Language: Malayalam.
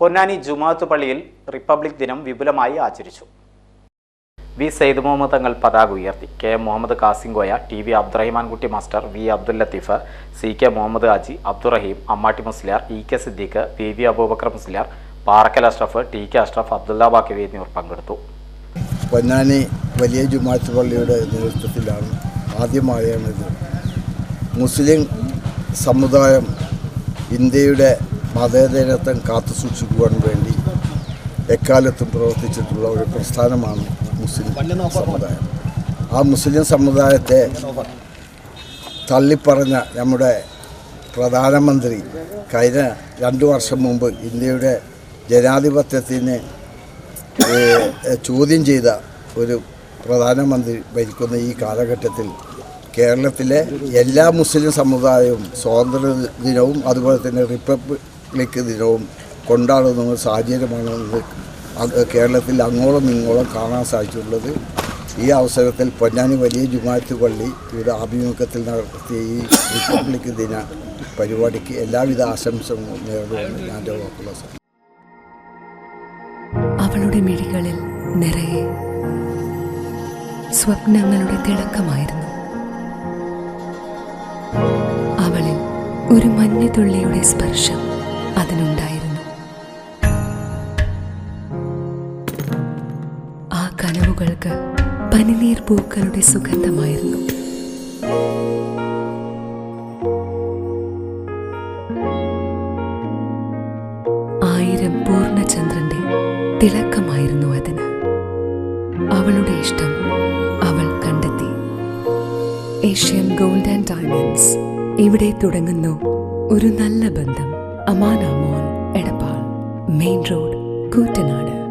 പൊന്നാനി ജുമാഅത്ത് പള്ളിയിൽ റിപ്പബ്ലിക് ദിനം വിപുലമായി ആചരിച്ചു. വി. സെയ്ദ് മുഹമ്മദ് തങ്ങൾ പതാക ഉയർത്തി. K. Muhammad Kasimkoya T. V. Abdurahimankutty master V. Abdul Latheef C. K. Muhammad Haji Abdurahim Ammatti Musliyar E. K. Siddique P. V. Aboobacker Musliyar Parakkal Ashraf T. K. Ashraf Abdulla ബാക്കിവി എന്നിവർ പങ്കെടുത്തു. പൊന്നാനി വലിയ ജുമാത്ത് പള്ളിയുടെ നേതൃത്വത്തിലാണ് ആദ്യമായാണ് ഇത്. മുസ്ലിം സമുദായം ഇന്ത്യയുടെ മതേതരത്വം കാത്തു സൂക്ഷിക്കുവാൻ വേണ്ടി എക്കാലത്തും പ്രവർത്തിച്ചിട്ടുള്ള ഒരു പ്രസ്ഥാനമാണ് മുസ്ലിം സമുദായം. ആ മുസ്ലിം സമുദായത്തെ തള്ളിപ്പറഞ്ഞ നമ്മുടെ പ്രധാനമന്ത്രി കഴിഞ്ഞ രണ്ടു വർഷം മുമ്പ് ഇന്ത്യയുടെ ജനാധിപത്യത്തിന് ചോദ്യം ചെയ്ത ഒരു പ്രധാനമന്ത്രി ഭരിക്കുന്ന ഈ കാലഘട്ടത്തിൽ കേരളത്തിലെ എല്ലാ മുസ്ലിം സമുദായവും സ്വാതന്ത്ര്യ ദിനവും അതുപോലെ തന്നെ റിപ്പബ്ലിക് ദിനവും കൊണ്ടാടുന്ന സാഹചര്യമാണ് കേരളത്തിൽ അങ്ങോളം ഇങ്ങോളം കാണാൻ സാധിച്ചിട്ടുള്ളത്. ഈ അവസരത്തിൽ പൊന്നാനി വലിയ ജുമാത്ത് പള്ളി ഇവിടെ ആഭിമുഖ്യത്തിൽ നടത്തിയ ഈ റിപ്പബ്ലിക് ദിന പരിപാടിക്ക് എല്ലാവിധ ആശംസകളും നേർന്നുകൊണ്ട് ഞാൻ വാക്കുള്ള സാർ അവളുടെ മിഴികളിൽ നിറയെ സ്വപ്നങ്ങളുടെ തിളക്കമായിരുന്നു. അവളിൽ ഒരു മഞ്ഞുതുള്ളിയുടെ സ്പർശം അതിനുണ്ടായിരുന്നു. ആ കനവുകൾക്ക് പനിനീർ പൂക്കളുടെ സുഗന്ധമായിരുന്നു. ആയിരം പൂർണചന്ദ്രന്റെ തിളക്കമായിരുന്നു അതിന്. അവളുടെ ഇഷ്ടം അവൾ കണ്ടെത്തി. ഏഷ്യൻ ഗോൾഡ് ആൻഡ് ഡയമണ്ട്സ് ഇവിടെ തുടങ്ങുന്നു ഒരു നല്ല ബന്ധം. அமான் அமோன் எடப்பாள் மெயின் ரோடு கூட்டநாடு.